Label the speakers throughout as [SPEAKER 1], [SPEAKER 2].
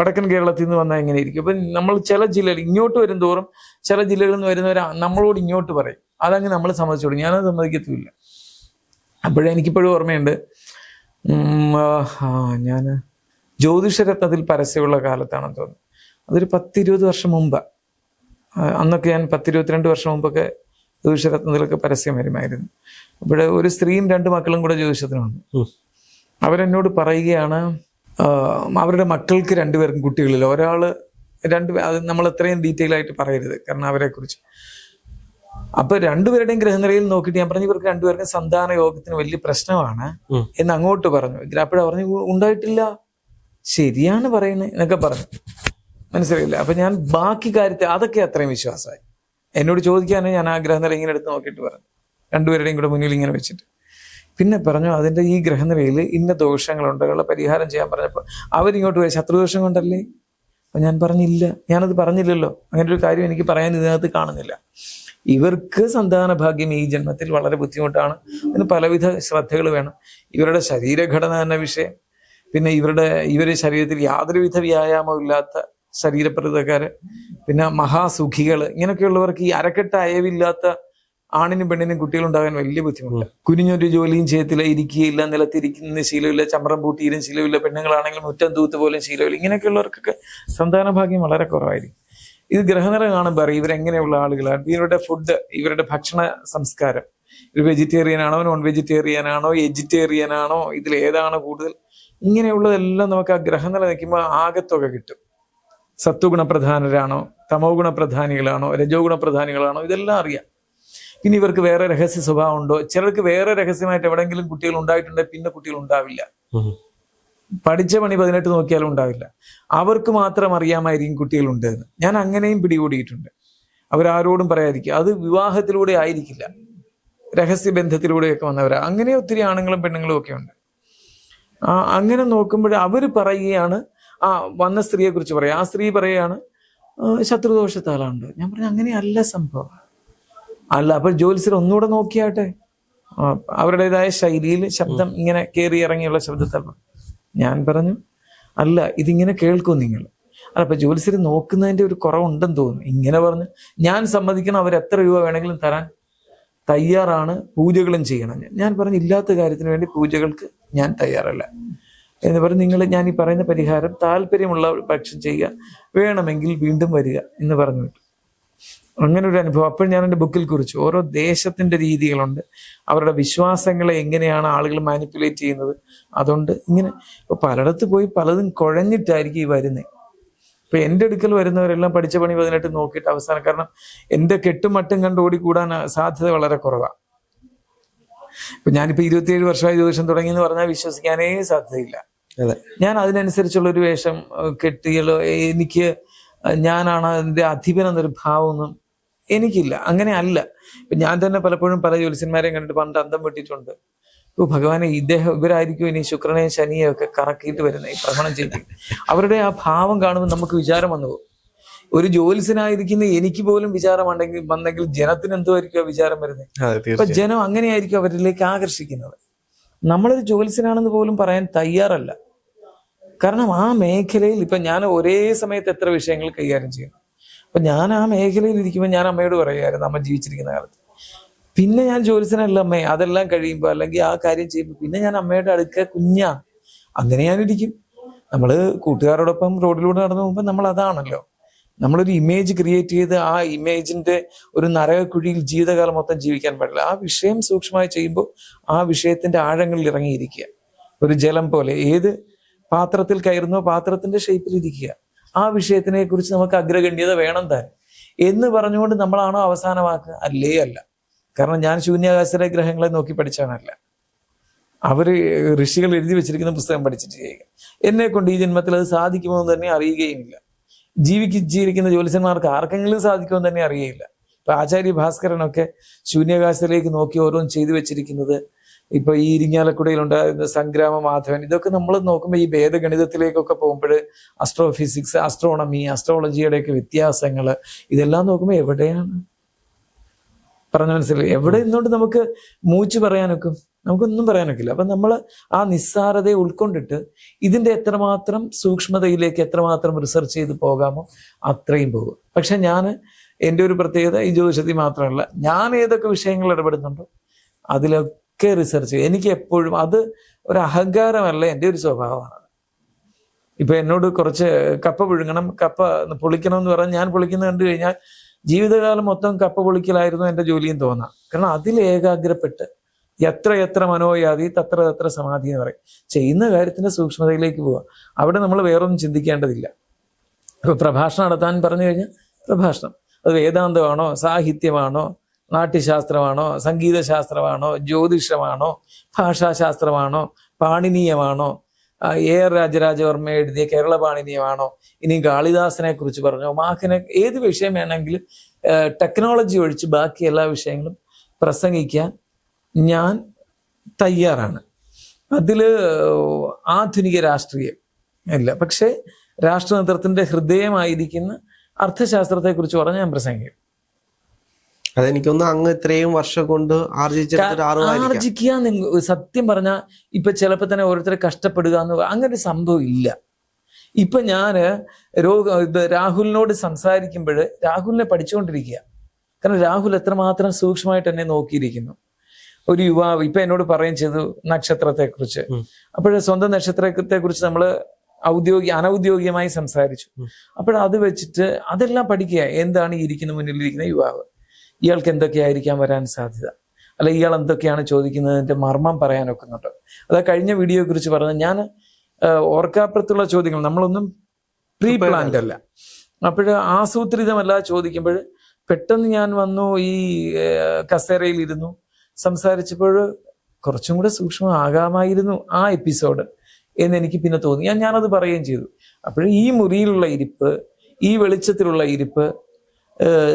[SPEAKER 1] വടക്കൻ കേരളത്തിൽ നിന്ന് വന്നാൽ എങ്ങനെ ഇരിക്കും അപ്പൊ നമ്മൾ ചില ജില്ലകൾ ഇങ്ങോട്ട് വരും തോറും ചില ജില്ലകളിൽ നിന്ന് വരുന്നവർ നമ്മളോട് ഇങ്ങോട്ട് പറയും. അതങ്ങ് നമ്മൾ സമ്മതിച്ചോളൂ. ഞാനത് സമ്മതിക്കത്തുമില്ല. അപ്പോഴേ എനിക്കിപ്പോഴും ഓർമ്മയുണ്ട്. ഞാൻ ജ്യോതിഷരത്നത്തിൽ പരസ്യമുള്ള കാലത്താണെന്ന് തോന്നുന്നു. അതൊരു പത്തിരുപത് വർഷം മുമ്പ്. അന്നൊക്കെ ഞാൻ പത്തിരുപത്തിരണ്ട് വർഷം മുമ്പൊക്കെ ജ്യോതിഷരത്നത്തിലൊക്കെ പരസ്യം വരുമായിരുന്നു. ഇവിടെ ഒരു സ്ത്രീയും രണ്ട് മക്കളും കൂടെ ജ്യോതിഷത്തിന് വന്നു. അവരെന്നോട് പറയുകയാണ് അവരുടെ മക്കൾക്ക് രണ്ടുപേർക്കും കുട്ടികളില്ല. ഒരാൾ രണ്ട് അത് നമ്മൾ അത്രയും ഡീറ്റെയിൽ ആയിട്ട് പറയരുത് കാരണം അവരെ കുറിച്ച് അപ്പൊ രണ്ടുപേരുടെയും ഗ്രഹനിലയിൽ നോക്കിയിട്ട് ഞാൻ പറഞ്ഞു ഇവർക്ക് രണ്ടുപേർക്കും സന്താന യോഗത്തിന് വലിയ പ്രശ്നമാണ് എന്ന് അങ്ങോട്ട് പറഞ്ഞു. അപ്പോഴാ പറഞ്ഞു ഉണ്ടായിട്ടില്ല. ശരിയാണ് പറയുന്നത് എന്നൊക്കെ പറഞ്ഞു. മനസ്സിലായില്ല? അപ്പൊ ഞാൻ ബാക്കി കാര്യത്തെ അതൊക്കെ അത്രയും വിശ്വാസമായി. എന്നോട് ചോദിക്കാനും ഞാൻ ആ ഗ്രഹനില ഇങ്ങനെ എടുത്ത് നോക്കിയിട്ട് പറഞ്ഞു രണ്ടുപേരുടെയും കൂടെ മുന്നിൽ ഇങ്ങനെ വെച്ചിട്ട്. പിന്നെ പറഞ്ഞു അതിന്റെ ഈ ഗ്രഹനിലയിൽ ഇന്ന ദോഷങ്ങളുണ്ട് ഉള്ള പരിഹാരം ചെയ്യാൻ പറഞ്ഞപ്പോൾ അവരിങ്ങോട്ട് പോയി ശത്രുദോഷം കൊണ്ടല്ലേ? അപ്പൊ ഞാൻ പറഞ്ഞില്ല. ഞാനത് പറഞ്ഞില്ലല്ലോ. അങ്ങനെ ഒരു കാര്യം എനിക്ക് പറയാൻ ഇതിനകത്ത് കാണുന്നില്ല. ഇവർക്ക് സന്താന ഭാഗ്യം ഈ ജന്മത്തിൽ വളരെ ബുദ്ധിമുട്ടാണ് അതിന് പലവിധ ശ്രദ്ധകൾ വേണം. ഇവരുടെ ശരീരഘടന എന്ന വിഷയം പിന്നെ ഇവരുടെ ഇവരുടെ ശരീരത്തിൽ യാതൊരുവിധ വ്യായാമവും ഇല്ലാത്ത ശരീരപ്രകൃതക്കാര് പിന്നെ മഹാസുഖികൾ ഇങ്ങനെയൊക്കെയുള്ളവർക്ക് ഈ അരക്കെട്ട് അയവില്ലാത്ത ആണിനും പെണ്ണിനും കുട്ടികളുണ്ടാകാൻ വലിയ ബുദ്ധിമുട്ട്. കുനിഞ്ഞൊരു ജോലിയും ചെയ്യത്തില്ല ഇരിക്കുകയില്ല നിലത്തിരിക്കുന്ന ശീലമില്ല ചമ്രം പൂട്ടിയിലും ശീലമില്ല പെണ്ണുങ്ങളാണെങ്കിൽ മുറ്റം തൂത്ത് പോലും ശീലമില്ല. ഇങ്ങനെയൊക്കെയുള്ളവർക്കൊക്കെ സന്താന ഭാഗ്യം വളരെ കുറവായിരിക്കും. ഇത് ഗ്രഹനില കാണുമ്പോൾ അറിയാം ഇവരെങ്ങനെയുള്ള ആളുകളാണ്. ഇവരുടെ ഫുഡ് ഇവരുടെ ഭക്ഷണ സംസ്കാരം. ഒരു വെജിറ്റേറിയൻ ആണോ നോൺ വെജിറ്റേറിയൻ ആണോ എജിറ്റേറിയൻ ആണോ ഇതിൽ ഏതാണ് കൂടുതൽ? ഇങ്ങനെയുള്ളതെല്ലാം നമുക്ക് ആ ഗ്രഹനില നിൽക്കുമ്പോൾ ആകത്തുക കിട്ടും. സത്വഗുണപ്രധാനരാണോ തമോ ഗുണപ്രധാനികളാണോ രജോ ഗുണപ്രധാനികളാണോ ഇതെല്ലാം അറിയാം. പിന്നെ ഇവർക്ക് വേറെ രഹസ്യ സ്വഭാവം ഉണ്ടോ ചിലർക്ക് വേറെ രഹസ്യമായിട്ട് എവിടെങ്കിലും കുട്ടികൾ ഉണ്ടായിട്ടുണ്ടെങ്കിൽ പിന്നെ കുട്ടികൾ ഉണ്ടാവില്ല. പഠിച്ച പണി പതിനെട്ട് നോക്കിയാലും ഉണ്ടാവില്ല. അവർക്ക് മാത്രം അറിയാമായിരിക്കും കുട്ടികൾ എന്ന് ഞാൻ അങ്ങനെയും പിടികൂടിയിട്ടുണ്ട്. അവരാരോടും പറയാതിരിക്കുക. അത് വിവാഹത്തിലൂടെ ആയിരിക്കില്ല. രഹസ്യ ബന്ധത്തിലൂടെയൊക്കെ വന്നവരാ. അങ്ങനെ ഒത്തിരി ആണുങ്ങളും പെണ്ണുങ്ങളും ഒക്കെ ഉണ്ട്. ആ അങ്ങനെ നോക്കുമ്പോൾ അവർ പറയുകയാണ് ആ വന്ന സ്ത്രീയെ കുറിച്ച് പറയാം. ആ സ്ത്രീ പറയുകയാണ് "ആ, ഞാൻ പറഞ്ഞു അങ്ങനെയല്ല സംഭവം. അല്ല അപ്പൊ ജ്യോത്സ്യർ ഒന്നുകൂടെ നോക്കിയാട്ടെ? അവരുടേതായ ശൈലിയിൽ ശബ്ദം ഇങ്ങനെ കയറി ഇറങ്ങിയുള്ള ശബ്ദത്തിൽ ഞാൻ പറഞ്ഞു അല്ല ഇതിങ്ങനെ കേൾക്കും നിങ്ങൾ. അല്ല അപ്പൊ ജ്യോത്സ്യർ നോക്കുന്നതിന്റെ ഒരു കുറവുണ്ടെന്ന് തോന്നുന്നു. ഇങ്ങനെ പറഞ്ഞു ഞാൻ സമ്മതിക്കണം അവർ എത്ര രൂപ വേണമെങ്കിലും തരാൻ തയ്യാറാണ് പൂജകളും ചെയ്യണം. ഞാൻ. ഞാൻ പറഞ്ഞു ഇല്ലാത്ത കാര്യത്തിന് വേണ്ടി പൂജകൾക്ക് ഞാൻ തയ്യാറല്ല. എന്ന് പറഞ്ഞ് നിങ്ങൾ ഞാൻ ഈ പറയുന്ന പരിഹാരം താല്പര്യമുള്ള പക്ഷം ചെയ്യുക വേണമെങ്കിൽ വീണ്ടും വരിക എന്ന് പറഞ്ഞു വിട്ടു. അങ്ങനെ ഒരു അനുഭവം. അപ്പോൾ ഞാൻ എന്റെ ബുക്കിൽ കുറിച്ചു. ഓരോ ദേശത്തിന്റെ രീതികളുണ്ട്. അവരുടെ വിശ്വാസങ്ങളെ എങ്ങനെയാണ് ആളുകൾ മാനിപ്പുലേറ്റ് ചെയ്യുന്നത്. അതുകൊണ്ട് ഇങ്ങനെ ഇപ്പോൾ പലയിടത്ത് പോയി പലതും കുഴഞ്ഞിട്ടായിരിക്കും ഈ വരുന്നത് ഇപ്പൊ എന്റെ അടുക്കൽ വരുന്നവരെല്ലാം പഠിച്ച പണി പതിനെട്ട് നോക്കിയിട്ട് അവസാനം കാരണം എന്റെ കെട്ടും മട്ടും കണ്ട് ഓടിക്കൂടാൻ സാധ്യത വളരെ കുറവാണ്. ഇപ്പൊ ഞാനിപ്പോ ഇരുപത്തിയേഴ് വർഷമായി ജ്യോതിഷം തുടങ്ങി എന്ന് പറഞ്ഞാൽ വിശ്വസിക്കാനേ സാധ്യതയില്ല.
[SPEAKER 2] അതെ.
[SPEAKER 1] ഞാൻ അതിനനുസരിച്ചുള്ള ഒരു വേഷം കെട്ടിയല്ലോ എനിക്ക് ഞാനാണ് അതിന്റെ അധിപൻ എന്നൊരു ഭാവമൊന്നും എനിക്കില്ല. അങ്ങനെ അല്ല. ഇപ്പൊ ഞാൻ തന്നെ പലപ്പോഴും പല ജ്യോത്സ്യന്മാരെയും കണ്ടിട്ട് പണ്ട് അന്തം വെട്ടിയിട്ടുണ്ട് ഓ ഭഗവാനെ ഇദ്ദേഹം ഇവരായിരിക്കും ഇനി ശുക്രനെയും ശനിയെയും ഒക്കെ കറക്കിയിട്ട് വരുന്നത് ഈ ഭ്രമണം ചെയ്ത്. അവരുടെ ആ ഭാവം കാണുമ്പോൾ നമുക്ക് വിചാരം വന്നു പോകും. ഒരു ജ്യോത്സ്യനായിരിക്കുന്ന എനിക്ക് പോലും വിചാരം ഉണ്ടെങ്കിൽ വന്നെങ്കിൽ ജനത്തിന് എന്തോ ആയിരിക്കും വിചാരം വരുന്നത് അപ്പൊ ജനം അങ്ങനെയായിരിക്കും അവരിലേക്ക് ആകർഷിക്കുന്നത്. നമ്മളൊരു ജ്യോത്സ്യനാണെന്ന് പോലും പറയാൻ തയ്യാറല്ല. കാരണം ആ മേഖലയിൽ ഇപ്പൊ ഞാൻ ഒരേ സമയത്ത് എത്ര വിഷയങ്ങൾ കൈകാര്യം ചെയ്യുന്നു അപ്പൊ ഞാൻ ആ മേഖലയിൽ ഇരിക്കുമ്പോൾ ഞാൻ അമ്മയോട് പറയുമായിരുന്നു അമ്മ ജീവിച്ചിരിക്കുന്ന കാലത്ത്. പിന്നെ ഞാൻ ജോലിസനല്ല അമ്മേ അതെല്ലാം കഴിയുമ്പോൾ അല്ലെങ്കിൽ ആ കാര്യം ചെയ്യുമ്പോൾ പിന്നെ ഞാൻ അമ്മയുടെ അടുക്ക കുഞ്ഞാ. അങ്ങനെ ഞാനിരിക്കും നമ്മൾ കൂട്ടുകാരോടൊപ്പം റോഡിലൂടെ നടന്നു പോകുമ്പോൾ നമ്മൾ അതാണല്ലോ. നമ്മളൊരു ഇമേജ് ക്രിയേറ്റ് ചെയ്ത് ആ ഇമേജിന്റെ ഒരു നരകക്കുഴിയിൽ ജീവിതകാലം മൊത്തം ജീവിക്കാൻ പാടില്ല. ആ വിഷയം സൂക്ഷ്മമായി ചെയ്യുമ്പോൾ ആ വിഷയത്തിന്റെ ആഴങ്ങളിൽ ഇറങ്ങിയിരിക്കുക. ഒരു ജലം പോലെ ഏത് പാത്രത്തിൽ കയറുന്നു പാത്രത്തിന്റെ ഷേപ്പിൽ ഇരിക്കുക. ആ വിഷയത്തിനെ കുറിച്ച് നമുക്ക് അഗ്രഗണ്യത വേണം താൻ. എന്ന് പറഞ്ഞുകൊണ്ട് നമ്മളാണോ അവസാന വാക്ക് അല്ലേ അല്ല. കാരണം ഞാൻ ശൂന്യാകാശത്തിലെ ഗ്രഹങ്ങളെ നോക്കി പഠിച്ചവനല്ല. അവർ ഋഷികൾ എഴുതി വെച്ചിരിക്കുന്ന പുസ്തകം പഠിച്ചിട്ട് ചെയ്യുക. എന്നെ കൊണ്ട് ഈ ജന്മത്തിൽ അത് സാധിക്കുമോ എന്ന് തന്നെ അറിയുകയുമില്ല. ജീവിക്ക് ജീവിക്കുന്ന ജ്യോത്സ്യന്മാർക്ക് ആർക്കെങ്കിലും സാധിക്കുമെന്ന് തന്നെ അറിയയില്ല ഇപ്പൊ ആചാര്യ ഭാസ്കരനൊക്കെ ശൂന്യാകാശത്തിലേക്ക് നോക്കി ഓരോന്നും ചെയ്തു വെച്ചിരിക്കുന്നത് ഇപ്പൊ ഈ ഇരിങ്ങാലക്കുടയിലുണ്ടായിരുന്ന സംഗ്രാമ മാധവൻ ഇതൊക്കെ നമ്മൾ നോക്കുമ്പോൾ ഈ ഭേദഗണിതത്തിലേക്കൊക്കെ പോകുമ്പോൾ അസ്ട്രോഫിസിക്സ് അസ്ട്രോണമി അസ്ട്രോളജിയുടെയൊക്കെ വ്യത്യാസങ്ങൾ ഇതെല്ലാം നോക്കുമ്പോൾ എവിടെയാണ്? പറഞ്ഞ മനസ്സിലായി? എവിടെ നിന്നുകൊണ്ട് നമുക്ക് മൂച്ചു പറയാനൊക്കും? നമുക്കൊന്നും പറയാനൊക്കില്ല. അപ്പൊ നമ്മൾ ആ നിസ്സാരതയെ ഉൾക്കൊണ്ടിട്ട് ഇതിന്റെ എത്രമാത്രം സൂക്ഷ്മതയിലേക്ക് എത്രമാത്രം റിസർച്ച് ചെയ്ത് പോകാമോ അത്രയും പോകും. പക്ഷെ ഞാൻ എന്റെ ഒരു പ്രത്യേകത ഈ ജ്യോതിഷത്തിൽ മാത്രമല്ല ഞാൻ ഏതൊക്കെ വിഷയങ്ങൾ ഇടപെടുന്നുണ്ടോ അതിലൊക്കെ റിസർച്ച് ചെയ്യും എനിക്ക് എപ്പോഴും അത് ഒരു അഹങ്കാരമല്ല എന്റെ ഒരു സ്വഭാവമാണ്. ഇപ്പൊ എന്നോട് കുറച്ച് കപ്പ പുഴുങ്ങണം കപ്പ പൊളിക്കണം എന്ന് പറഞ്ഞാൽ ഞാൻ പൊളിക്കുന്നത് കണ്ടു കഴിഞ്ഞാൽ ജീവിതകാലം മൊത്തം കപ്പ പൊളിക്കലായിരുന്നു എന്റെ ജോലിയും തോന്നാം. കാരണം അതിൽ ഏകാഗ്രപ്പെട്ട് എത്ര എത്ര മനോയാതി തത്ര തത്ര സമാധി എന്ന് പറയും. ചെയ്യുന്ന കാര്യത്തിന്റെ സൂക്ഷ്മതയിലേക്ക് പോവുക അവിടെ നമ്മൾ വേറൊന്നും ചിന്തിക്കേണ്ടതില്ല. ഇപ്പൊ പ്രഭാഷണം നടത്താൻ പറഞ്ഞു കഴിഞ്ഞാൽ പ്രഭാഷണം. അത് വേദാന്തമാണോ സാഹിത്യമാണോ നാട്യശാസ്ത്രമാണോ സംഗീതശാസ്ത്രമാണോ ജ്യോതിഷമാണോ ഭാഷാശാസ്ത്രമാണോ പാണിനീയമാണോ എ ആർ രാജരാജവർമ്മ എഴുതിയ കേരള പാണിനീയമാണോ ഇനി കാളിദാസനെ കുറിച്ച് പറഞ്ഞോ മാഹിനെ ഏത് വിഷയം വേണമെങ്കിലും ടെക്നോളജി ഒഴിച്ച് ബാക്കി എല്ലാ വിഷയങ്ങളും പ്രസംഗിക്കാൻ ഞാൻ തയ്യാറാണ്. അതിൽ ആധുനിക രാഷ്ട്രീയം ഇല്ല. പക്ഷേ രാഷ്ട്രനേതൃത്വത്തിന്റെ ഹൃദയമായിരിക്കുന്ന അർത്ഥശാസ്ത്രത്തെക്കുറിച്ച് പറഞ്ഞ് ഞാൻ പ്രസംഗിക്കും.
[SPEAKER 2] അതെനിക്കൊന്ന് അങ്ങ് ഇത്രയും വർഷം കൊണ്ട്
[SPEAKER 1] ആർജിക്കുക സത്യം പറഞ്ഞാൽ ഇപ്പൊ ചിലപ്പോ തന്നെ ഓരോരുത്തരെ കഷ്ടപ്പെടുക എന്ന് അങ്ങനെ ഒരു സംഭവം ഇല്ല. ഇപ്പൊ ഞാൻ രോഗ രാഹുലിനോട് സംസാരിക്കുമ്പോൾ രാഹുലിനെ പഠിച്ചുകൊണ്ടിരിക്കുക കാരണം രാഹുൽ എത്രമാത്രം സൂക്ഷ്മമായിട്ട് എന്നെ നോക്കിയിരിക്കുന്നു. ഒരു യുവാവ് ഇപ്പൊ എന്നോട് പറയും ചെയ്തു നക്ഷത്രത്തെ കുറിച്ച്
[SPEAKER 2] ഉം.
[SPEAKER 1] സ്വന്തം നക്ഷത്രത്തെ കുറിച്ച് നമ്മൾ ഔദ്യോഗിക അനൗദ്യോഗികമായി സംസാരിച്ചു. അപ്പോഴത് വെച്ചിട്ട് അതെല്ലാം പഠിക്കുക. എന്താണ് ഇരിക്കുന്ന മുന്നിലിരിക്കുന്ന യുവാവ്? ഇയാൾക്ക് എന്തൊക്കെയായിരിക്കാൻ വരാൻ സാധ്യത? അല്ല ഇയാൾ എന്തൊക്കെയാണ് ചോദിക്കുന്നതിന്റെ മർമ്മം പറയാൻ ഒക്കുന്നുണ്ട് അതാ കഴിഞ്ഞ വീഡിയോയെ കുറിച്ച് പറഞ്ഞ ഞാൻ ഓർക്കാപ്പുറത്തുള്ള ചോദ്യങ്ങൾ നമ്മളൊന്നും പ്രീ പ്ലാൻഡ് അല്ല. അപ്പോഴ് ആസൂത്രിതമല്ല ചോദിക്കുമ്പോൾ പെട്ടെന്ന് ഞാൻ വന്നു ഈ കസേരയിൽ ഇരുന്നു സംസാരിച്ചപ്പോൾ കുറച്ചും കൂടെ സൂക്ഷ്മമാകാമായിരുന്നു ആ എപ്പിസോഡ് എന്ന് എനിക്ക് പിന്നെ തോന്നി. ഞാൻ ഞാനത് പറയുകയും ചെയ്തു. അപ്പോൾ ഈ മുറിയിലുള്ള ഇരിപ്പ് ഈ വെളിച്ചത്തിലുള്ള ഇരിപ്പ്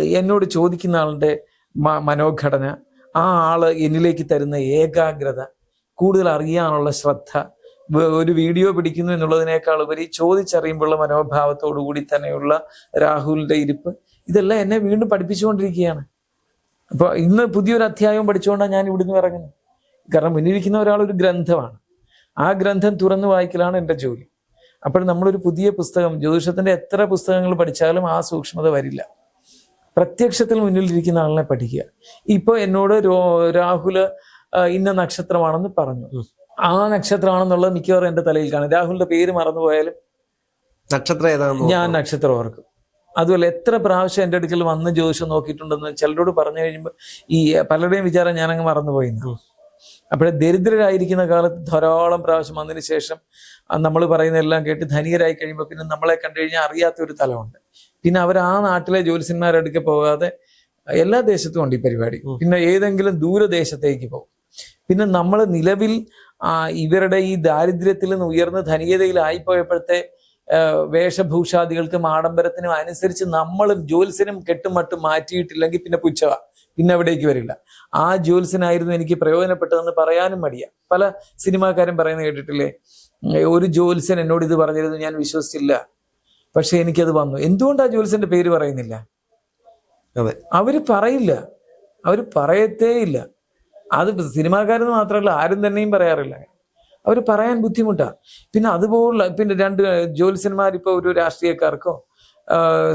[SPEAKER 1] എന്നോട് ചോദിക്കുന്ന ആളുടെ മനോഘടന ആ ആൾ എന്നിലേക്ക് തരുന്ന ഏകാഗ്രത കൂടുതൽ അറിയാനുള്ള ശ്രദ്ധ ഒരു വീഡിയോ പിടിക്കുന്നു എന്നുള്ളതിനേക്കാൾ ഉപരി ചോദിച്ചറിയുമ്പോഴുള്ള മനോഭാവത്തോടു കൂടി തന്നെയുള്ള രാഹുലിന്റെ ഇരിപ്പ് ഇതെല്ലാം എന്നെ വീണ്ടും പഠിപ്പിച്ചുകൊണ്ടിരിക്കുകയാണ്. അപ്പൊ ഇന്ന് പുതിയൊരു അധ്യായവും പഠിച്ചുകൊണ്ടാണ് ഞാൻ ഇവിടുന്ന് ഇറങ്ങുന്നത്. കാരണം മുന്നിലിരിക്കുന്ന ഒരാൾ ഒരു ഗ്രന്ഥമാണ്. ആ ഗ്രന്ഥം തുറന്നു വായിക്കലാണ് എന്റെ ജോലി. അപ്പോൾ നമ്മളൊരു പുതിയ പുസ്തകം ജ്യോതിഷത്തിന്റെ എത്ര പുസ്തകങ്ങൾ പഠിച്ചാലും ആ സൂക്ഷ്മത വരില്ല. പ്രത്യക്ഷത്തിൽ മുന്നിലിരിക്കുന്ന ആളിനെ പഠിക്കുക. ഇപ്പൊ എന്നോട് രാഹുൽ രാഹുൽ ഇന്ന നക്ഷത്രമാണെന്ന് പറഞ്ഞു. ആ നക്ഷത്രമാണെന്നുള്ളത് മിക്കവാറും എന്റെ തലയിൽ കാണും. രാഹുലിന്റെ പേര് മറന്നുപോയാലും
[SPEAKER 2] നക്ഷത്രം ഏതാണെന്ന്
[SPEAKER 1] ഞാൻ നക്ഷത്രം ഓർക്കും. അതുപോലെ എത്ര പ്രാവശ്യം എന്റെ അടുക്കൽ വന്ന് ജ്യോതിഷം നോക്കിയിട്ടുണ്ടെന്ന് ചിലരോട് പറഞ്ഞു കഴിയുമ്പോൾ ഈ പലരുടെയും വിചാരം ഞാനങ്ങ് മറന്നുപോയിന്ന്
[SPEAKER 2] അപ്പോഴെ
[SPEAKER 1] അപ്പോഴേ ദരിദ്രരായിരിക്കുന്ന കാലത്ത് ധാരാളം പ്രാവശ്യം വന്നതിന് ശേഷം നമ്മൾ പറയുന്നതെല്ലാം കേട്ട് ധനികരായി കഴിയുമ്പോൾ പിന്നെ നമ്മളെ കണ്ടു കഴിഞ്ഞാൽ അറിയാത്ത ഒരു തലമുണ്ട്. പിന്നെ അവർ ആ നാട്ടിലെ ജ്യോത്സ്യന്മാരടുക്കെ പോകാതെ എല്ലാ ദേശത്തും ഉണ്ട് ഈ പരിപാടി. പിന്നെ ഏതെങ്കിലും ദൂരദേശത്തേക്ക് പോകും. പിന്നെ നമ്മൾ നിലവിൽ ഇവരുടെ ഈ ദാരിദ്ര്യത്തിൽ നിന്ന് ഉയർന്ന ധനികതയിലായിപ്പോയപ്പോഴത്തെ വേഷഭൂഷാദികൾക്കും ആഡംബരത്തിനും അനുസരിച്ച് നമ്മളും ജ്യോത്സ്യനും കെട്ടുമട്ടും മാറ്റിയിട്ടില്ലെങ്കിൽ പിന്നെ പുച്ഛവ. പിന്നെ അവിടേക്ക് വരില്ല. ആ ജ്യോത്സ്യനായിരുന്നു എനിക്ക് പ്രയോജനപ്പെട്ടതെന്ന് പറയാനും മടിയ. പല സിനിമാക്കാരും പറയുന്നത് കേട്ടിട്ടില്ലേ? ഒരു ജ്യോത്സ്യൻ എന്നോട് ഇത് പറഞ്ഞിരുന്നു ഞാൻ വിശ്വസിച്ചില്ല. പക്ഷെ എനിക്കത് വന്നു. എന്തുകൊണ്ടാണ് ജോലിസിന്റെ പേര് പറയുന്നില്ല? അവർ പറയില്ല. അവർ പറയത്തേ ഇല്ല. അത് സിനിമാക്കാരെന്ന് മാത്രമല്ല ആരും തന്നെയും പറയാറില്ല. അവർ പറയാൻ ബുദ്ധിമുട്ടാണ് പിന്നെ അതുപോലുള്ള പിന്നെ രണ്ട് ജ്യോത്സ്യന്മാർ ഇപ്പോൾ ഒരു രാഷ്ട്രീയക്കാർക്കോ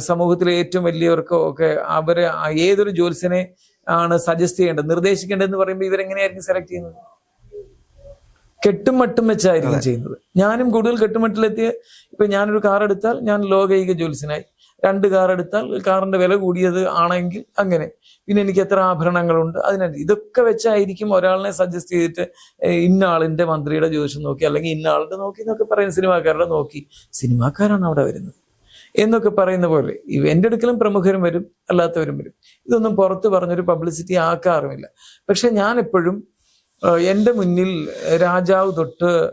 [SPEAKER 1] സമൂഹത്തിലെ ഏറ്റവും വലിയവർക്കോ ഒക്കെ അവരെ ഏതൊരു ജ്യോത്സ്യനെ ആണ് സജസ്റ്റ് ചെയ്യേണ്ടത് നിർദ്ദേശിക്കേണ്ടതെന്ന് പറയുമ്പോൾ ഇവരെങ്ങനെയായിരിക്കും സെലക്ട് ചെയ്യുന്നത്? കെട്ടും മട്ടും വെച്ചായിരിക്കും ചെയ്യുന്നത്. ഞാനും കൂടുതൽ കെട്ടുമട്ടിലെത്തിയ ഇപ്പൊ ഞാനൊരു കാർ എടുത്താൽ ഞാൻ ലോകൈക ജ്യോത്സ്യനായി. രണ്ട് കാർ എടുത്താൽ കാറിന്റെ വില കൂടിയത് ആണെങ്കിൽ അങ്ങനെ. പിന്നെ എനിക്ക് എത്ര ആഭരണങ്ങളുണ്ട്? അതിനനുസരിച്ച് ഇതൊക്കെ വെച്ചായിരിക്കും ഒരാളിനെ സജസ്റ്റ് ചെയ്തിട്ട് ഇന്നാളിന്റെ ഇന്ന ആളിന്റെ മന്ത്രിയുടെ ജ്യോതിഷം നോക്കി അല്ലെങ്കിൽ ഇന്ന ആളുടെ നോക്കി എന്നൊക്കെ പറയുന്ന സിനിമാക്കാരുടെ നോക്കി. സിനിമാക്കാരാണ് അവിടെ വരുന്നത്. എന്നൊക്കെ പറയുന്ന പോലെ ഇവ എന്റെ അടുക്കലും പ്രമുഖരും വരും അല്ലാത്തവരും വരും. ഇതൊന്നും പുറത്ത് പറഞ്ഞൊരു പബ്ലിസിറ്റി ആക്കാറുമില്ല. പക്ഷെ ഞാൻ എപ്പോഴും എന്റെ മുന്നിൽ രാജാവ് തൊട്ട്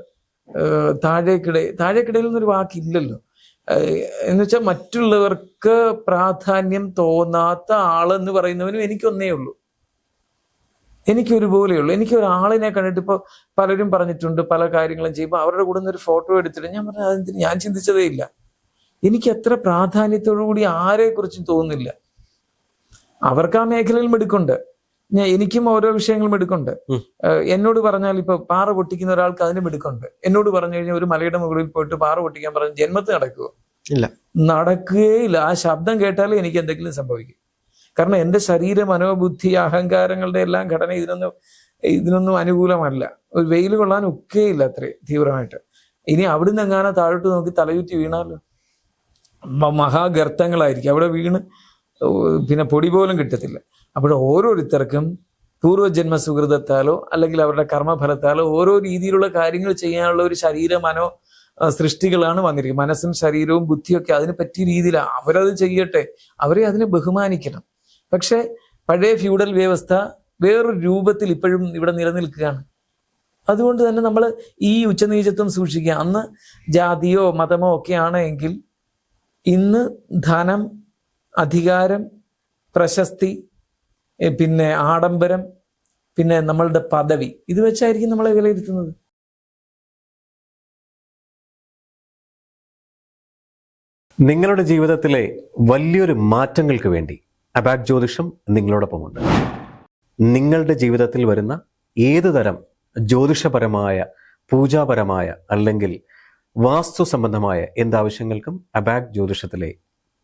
[SPEAKER 1] താഴേക്കിട താഴേക്കിടയിൽ നിന്നൊരു വാക്കില്ലല്ലോ. എന്ന് വെച്ചാൽ മറ്റുള്ളവർക്ക് പ്രാധാന്യം തോന്നാത്ത ആളെന്ന് പറയുന്നവനും എനിക്കൊന്നേ ഉള്ളൂ. എനിക്ക് ഒരുപോലെയുള്ളൂ എനിക്ക് ഒരാളിനെ കണ്ടിട്ട് ഇപ്പോൾ പലരും പറഞ്ഞിട്ടുണ്ട് പല കാര്യങ്ങളും ചെയ്യുമ്പോൾ അവരുടെ കൂടെ നിന്ന് ഒരു ഫോട്ടോ എടുത്തിട്ട് ഞാൻ പറഞ്ഞു അതെന്തിന്? ഞാൻ ചിന്തിച്ചതേ ഇല്ല. എനിക്ക് എത്ര പ്രാധാന്യത്തോടു കൂടി ആരെ കുറിച്ചും തോന്നുന്നില്ല. അവർക്ക് ആ മേഖലയിൽ മിടുക്കുണ്ട്. എനിക്കും ഓരോ വിഷയങ്ങളും എടുക്കുന്നുണ്ട്. എന്നോട് പറഞ്ഞാൽ ഇപ്പൊ പാറ പൊട്ടിക്കുന്ന ഒരാൾക്ക് അതിനും എടുക്കുന്നുണ്ട്. എന്നോട് പറഞ്ഞു കഴിഞ്ഞാൽ ഒരു മലയുടെ മുകളിൽ പോയിട്ട് പാറ പൊട്ടിക്കാൻ പറഞ്ഞ ജന്മത്ത് നടക്കുമോ
[SPEAKER 2] ഇല്ല.
[SPEAKER 1] നടക്കുകയില്ല. ആ ശബ്ദം കേട്ടാലേ എനിക്ക് എന്തെങ്കിലും സംഭവിക്കും. കാരണം എന്റെ ശരീര മനോബുദ്ധി അഹങ്കാരങ്ങളുടെ എല്ലാം ഘടന ഇതിനൊന്നും ഇതിനൊന്നും അനുകൂലമല്ല. ഒരു വെയിൽ കൊള്ളാൻ ഒക്കെയില്ല അത്രേ തീവ്രമായിട്ട്. ഇനി അവിടുന്ന് എങ്ങാനും താഴോട്ട് നോക്കി തലയുറ്റി വീണാലോ? മഹാഗർത്തങ്ങളായിരിക്കും. അവിടെ വീണ് പിന്നെ പൊടി പോലും കിട്ടത്തില്ല. അപ്പോൾ ഓരോരുത്തർക്കും പൂർവജന്മ സുഹൃതത്താലോ അല്ലെങ്കിൽ അവരുടെ കർമ്മഫലത്താലോ ഓരോ രീതിയിലുള്ള കാര്യങ്ങൾ ചെയ്യാനുള്ള ഒരു ശരീര മനോ സൃഷ്ടികളാണ് വന്നിരിക്കുന്നത്. മനസ്സും ശരീരവും ബുദ്ധിയൊക്കെ അതിന് പറ്റിയ രീതിയിലാണ് അവരത് ചെയ്യട്ടെ. അവരെ അതിനെ ബഹുമാനിക്കണം. പക്ഷേ പഴയ ഫ്യൂഡൽ വ്യവസ്ഥ വേറൊരു രൂപത്തിൽ ഇപ്പോഴും ഇവിടെ നിലനിൽക്കുകയാണ്. അതുകൊണ്ട് തന്നെ നമ്മൾ ഈ ഉച്ചനീചത്വം സൂക്ഷിക്കുക. അന്ന് ജാതിയോ മതമോ ഒക്കെയാണ് എങ്കിൽ ഇന്ന് ധനം അധികാരം പ്രശസ്തി പിന്നെ ആഡംബരം പിന്നെ നമ്മളുടെ പദവി. ഇത് വെച്ചായിരിക്കും നമ്മളെ വിലയിരുത്തുന്നത്.
[SPEAKER 3] നിങ്ങളുടെ ജീവിതത്തിലെ വലിയൊരു മാറ്റങ്ങൾക്ക് വേണ്ടി അബാക് ജ്യോതിഷം നിങ്ങളോടൊപ്പമുണ്ട്. നിങ്ങളുടെ ജീവിതത്തിൽ വരുന്ന ഏത് തരം ജ്യോതിഷപരമായ പൂജാപരമായ അല്ലെങ്കിൽ വാസ്തു സംബന്ധമായ എന്താവശ്യങ്ങൾക്കും അബാക് ജ്യോതിഷത്തിലെ